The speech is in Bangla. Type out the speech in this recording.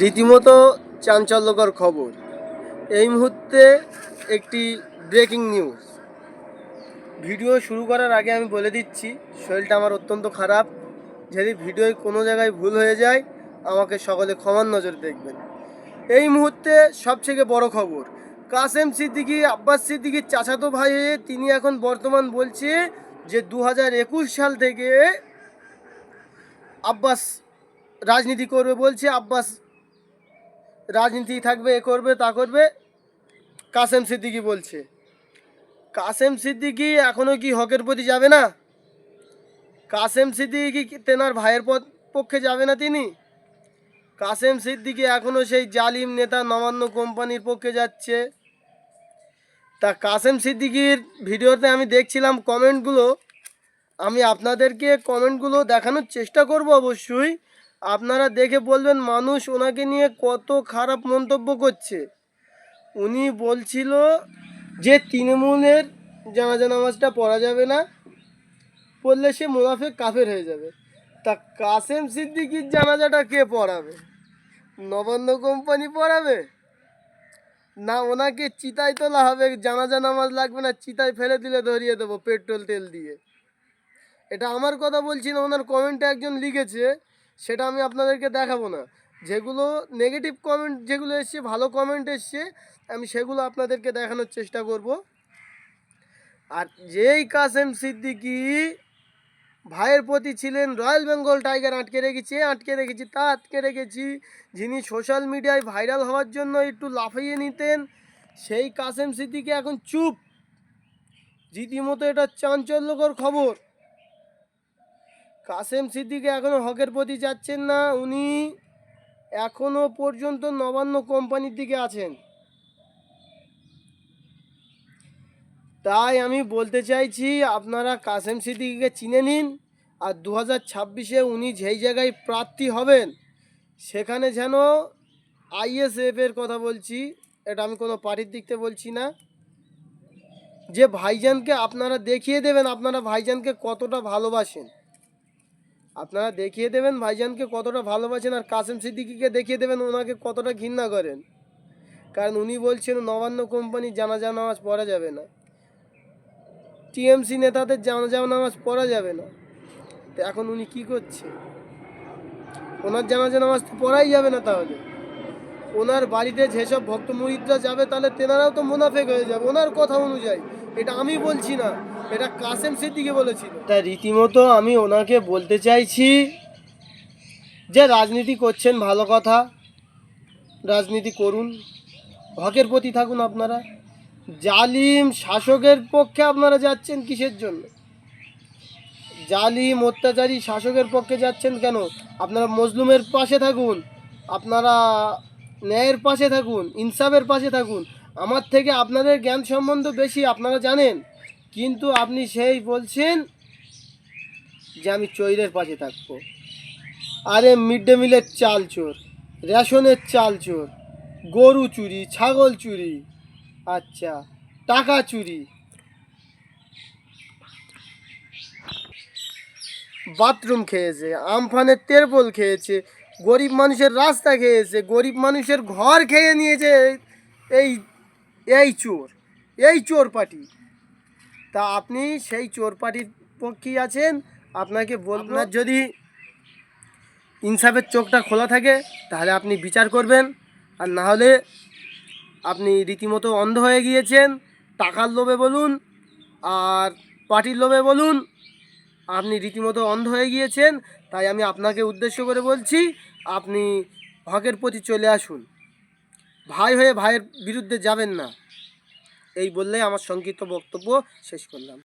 রীতিমতো চাঞ্চল্যকর খবর। এই মুহূর্তে একটি ব্রেকিং নিউজ। ভিডিও শুরু করার আগে আমি বলে দিচ্ছি, শরীরটা আমার অত্যন্ত খারাপ। যদি ভিডিওয় কোনো জায়গায় ভুল হয়ে যায়, আমাকে সকলে ক্ষমার নজর দেখবেন। এই মুহূর্তে সবথেকে বড় খবর, কাসেম সিদ্দিকী, আব্বাস সিদ্দিকির চাচাতো ভাই হয়ে তিনি এখন বর্তমান বলছে যে দু হাজার একুশ সাল থেকে আব্বাস রাজনীতি করবে বলছে, আব্বাস রাজনীতি থাকবে, এ করবে, তা করবে। কাসেম সিদ্দিকি বলছে। কাসেম সিদ্দিকি এখনও কি হকের প্রতি যাবে না? কাসেম সিদ্দিকি তেনার ভাইয়ের পদ- পক্ষে যাবে না তিনি? কাসেম সিদ্দিকি এখনও সেই জালিম নেতা নবান্ন কোম্পানির পক্ষে যাচ্ছে। তা কাসেম সিদ্দিকির ভিডিওতে আমি দেখছিলাম কমেন্টগুলো আমি আপনাদেরকে কমেন্টগুলো দেখানোর চেষ্টা করব অবশ্যই। আপনারা দেখে বলবেন মানুষ ওনাকে নিয়ে কত খারাপ মন্তব্য করছে। উনি বলছিল যে তৃণমূলের জানাজা নামাজটা পড়া যাবে না, পড়লে সে মুনাফে কাফের হয়ে যাবে। তা কাসেম সিদ্দিকির জানাজাটা কে পড়াবে? নবান্ন কোম্পানি পড়াবে? না ওনাকে চিতায় তোলা হবে, জানাজা নামাজ লাগবে না, চিতায় ফেলে দিলে ধরিয়ে দেবো পেট্রোল তেল দিয়ে। এটা আমার কথা বলছি না, ওনার কমেন্টে একজন লিখেছে সেটা আমি আপনাদেরকে দেখাবো না। যেগুলো নেগেটিভ কমেন্ট যেগুলো এসছে, ভালো কমেন্ট এসছে, আমি সেগুলো আপনাদেরকে দেখানোর চেষ্টা করব। আর যেই কাসেম সিদ্দিকি ভাইয়ের প্রতি ছিলেন, রয়্যাল বেঙ্গল টাইগার আটকে রেখেছি আটকে রেখেছি, তা আটকে রেখেছি। যিনি সোশ্যাল মিডিয়ায় ভাইরাল হওয়ার জন্য একটু লাফিয়ে নিতেন, সেই কাসেম সিদ্দিকি এখন চুপ। রীতিমতো এটা চাঞ্চল্যকর খবর। কাসেম সিদ্দিকি এখনও হকের প্রতি যাচ্ছেন না, উনি এখনও পর্যন্ত নবান্ন কোম্পানির দিকে আছেন। তাই আমি বলতে চাইছি, আপনারা কাসেম সিদ্দিকিকে চিনে নিন আর দু হাজার ছাব্বিশে উনি যেই জায়গায় প্রার্থী হবেন, সেখানে যেন আইএসএফ এর কথা বলছি, এটা আমি কোনো পার্টির দিক থেকে বলছি না। যে ভাইজানকে আপনারা দেখিয়ে দেবেন, আপনারা ভাইজানকে কতটা ভালোবাসেন। আপনারা দেখিয়ে দেবেন ভাইজানকে কতটা ভালোবাসেন আর কাসেম সিদ্দিকিকে দেখিয়ে দেবেন ওনাকে কতটা ঘৃণা করেন। কারণ উনি বলছেন নবান্ন কোম্পানির জানাজা নামাজ পড়া যাবে না। টিএমসি নেতাদের জানাজা নামাজ পড়া যাবে না। তো এখন উনি কি করছে? ওনার জানাজা নামাজ তো পড়াই যাবে না তাহলে। ওনার বাড়িতে যেসব ভক্ত মুরিদরা যাবে তাহলে তেনারাও তো মুনাফেক হয়ে যাবে। ওনার কথা অনুযায়ী। এটা আমি বলছি না। এটা কাসেম সিদ্দিকে বলেছিল। তা রীতিমতো আমি ওনাকে বলতে চাইছি যে রাজনীতি করছেন ভালো কথা, রাজনীতি করুন, হকের প্রতি থাকুন আপনারা। জালিম শাসকের পক্ষে আপনারা যাচ্ছেন কিসের জন্য? জালিম অত্যাচারী শাসকের পক্ষে যাচ্ছেন কেন? আপনারা মজলুমের পাশে থাকুন, আপনারা ন্যায়ের পাশে থাকুন, ইনসাফের পাশে থাকুন। আমার থেকে আপনাদের জ্ঞান সম্বন্ধ বেশি, আপনারা জানেন? কিন্তু আপনি সেই বলছেন যে আমি চৈরের পাশে থাকব। আরে মিড ডে মিলের চাল চোর, রেশনের চাল চোর, গরু চুরি, ছাগল চুরি আচ্ছা টাকা চুরি। বাথরুম খেয়েছে, আমফানের তেরপল খেয়েছে, গরিব মানুষের রাস্তা খেয়েছে, গরিব মানুষের ঘর খেয়ে নিয়েছে, এই এই চোর এই চোর পার্টি। তা আপনি সেই চোর পার্টির পক্ষেই আছেন? আপনাকে বলব না যদি ইনসাফের চোখটা খোলা থাকে, তাহলে আপনি বিচার করবেন। আর না হলে আপনি রীতিমতো অন্ধ হয়ে গিয়েছেন। টাকার লোভে বলুন আর পার্টির লোভে বলুন, আপনি রীতিমতো অন্ধ হয়ে গিয়েছেন। তাই আমি আপনাকে উদ্দেশ্য করে বলছি, আপনি হকের প্রতি চলে আসুন। ভাই হয়ে ভাইয়ের বিরুদ্ধে যাবেন না। এই বললেই আমার সংক্ষিপ্ত বক্তব্য শেষ করলাম।